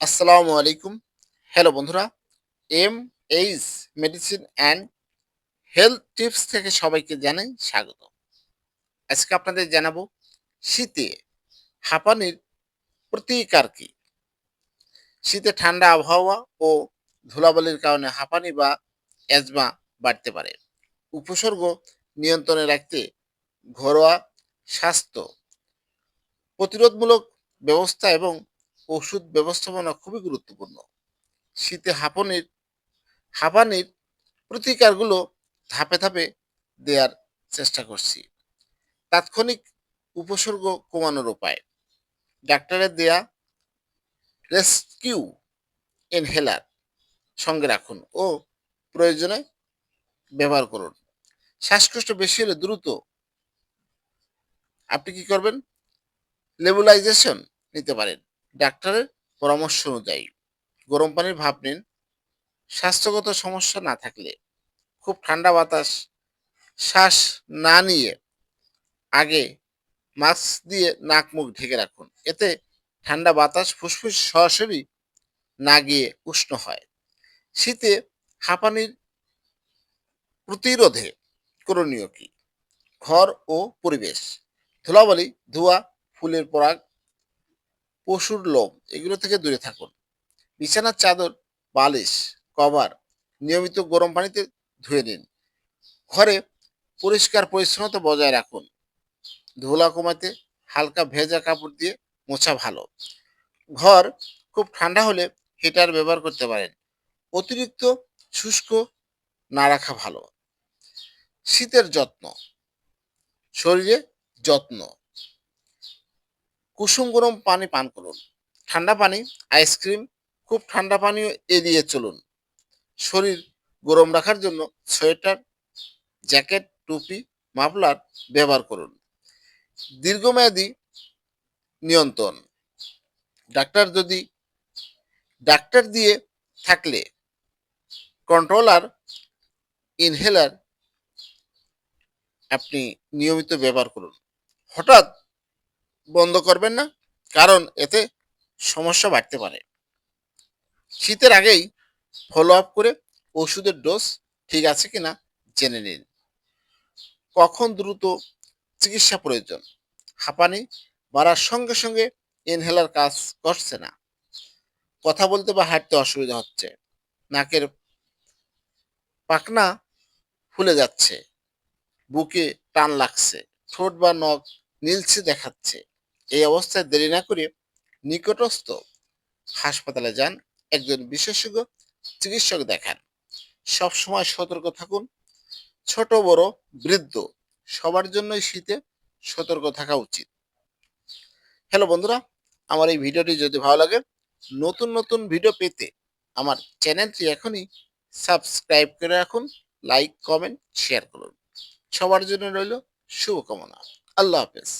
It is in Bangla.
আসসালামু আলাইকুম। হ্যালো বন্ধুরা M H medicine and health tips থেকে সবাইকে জানাই স্বাগত। আজকে আপনাদের জানাব, শীতে হাঁপানির প্রতিকার কি? শীতে ঠান্ডা আবহাওয়া ও ধুলাবালির কারণে হাঁপানি বা অ্যাজমা বাড়তে পারে। উপসর্গ নিয়ন্ত্রণে রাখতে ঘরোয়া স্বাস্থ্য প্রতিরোধমূলক ব্যবস্থা এবং ওষুধ ব্যবস্থাপনা খুবই গুরুত্বপূর্ণ। শীতে হাঁপানির হাঁপানির প্রতিকারগুলো ধাপে ধাপে দেওয়ার চেষ্টা করছি। তাৎক্ষণিক উপসর্গ কমানোর উপায়। ডাক্তারের দেয়া রেস্কিউ ইনহেলার সঙ্গে রাখুন ও প্রয়োজনে ব্যবহার করুন। শ্বাসকষ্ট বেশি হলে দ্রুত আপনি কি করবেন? লেবুলাইজেশন নিতে পারেন। ডাক্তারের পরামর্শ অনুযায়ী গরম পানির ভাপ নিন। স্বাস্থ্যগত সমস্যা না থাকলে, খুব ঠান্ডা বাতাস, শ্বাস না নিয়ে আগে মাস্ক দিয়ে নাক মুখ ঢেকে রাখুন। এতে ঠান্ডা বাতাস ফুসফুস সরাসরি না গিয়ে উষ্ণ হয়। শীতে হাঁপানির প্রতিরোধে করণীয় কি? ঘর ও পরিবেশ। ধুলাবালি, ধোয়া, ফুলের পরাগ পশুর লোম, এগুলো থেকে দূরে থাকুন। বিছানার চাদর, বালিশ, কভার নিয়মিত গরম পানিতে ধুয়ে নিন। ঘরে পরিষ্কার পরিচ্ছন্নতা বজায় রাখুন। ধুলা কমাতে হালকা ভেজা কাপড় দিয়ে মোছা ভালো। ঘর খুব ঠান্ডা হলে হিটার ব্যবহার করতে পারেন। অতিরিক্ত শুষ্ক না রাখা ভালো। শীতের যত্ন। শরীরে যত্ন। কুসুম গরম পানি পান করুন। ঠান্ডা পানি আইসক্রিম খুব ঠান্ডা পানীয় এড়িয়ে চলুন। শরীর গরম রাখার জন্য সোয়েটার, জ্যাকেট, টুপি, মাফলার ব্যবহার করুন। দীর্ঘমেয়াদী নিয়ন্ত্রণ। ডাক্তার যদি, ডাক্তার দিয়ে থাকলে কন্ট্রোলার ইনহেলার আপনি নিয়মিত ব্যবহার করুন। হঠাৎ বন্ধ করবেন না, কারণ এতে সমস্যা বাড়তে পারে। শীতের আগেই ফলো আপ করে ওষুধের ডোজ ঠিক আছে কিনা জেনে নিন। কখন দ্রুত চিকিৎসা প্রয়োজন? হাঁপানি বাড়ার সঙ্গে সঙ্গে ইনহেলার কাজ করছে না। কথা বলতে বা হাঁটতে অসুবিধা হচ্ছে। নাকের পাকনা ফুলে যাচ্ছে। বুকে টান লাগছে। ঠোঁট বা নখ নীলছে দেখাচ্ছে। এই অবস্থায় দেরি না করে নিকটস্থ হাসপাতালে যান, একজন বিশেষজ্ঞ চিকিৎসক দেখান। সবসময় সতর্ক থাকুন। ছোট, বড়, বৃদ্ধ, সবার জন্যই শীতে সতর্ক থাকা উচিত। হ্যালো বন্ধুরা, আমার এই ভিডিওটি যদি ভালো লাগে, নতুন নতুন ভিডিও পেতে আমার চ্যানেলটি এখনই সাবস্ক্রাইব করে রাখুন, লাইক, কমেন্ট, শেয়ার করুন। সবার জন্য রইল শুভকামনা। আল্লাহ হাফেজ।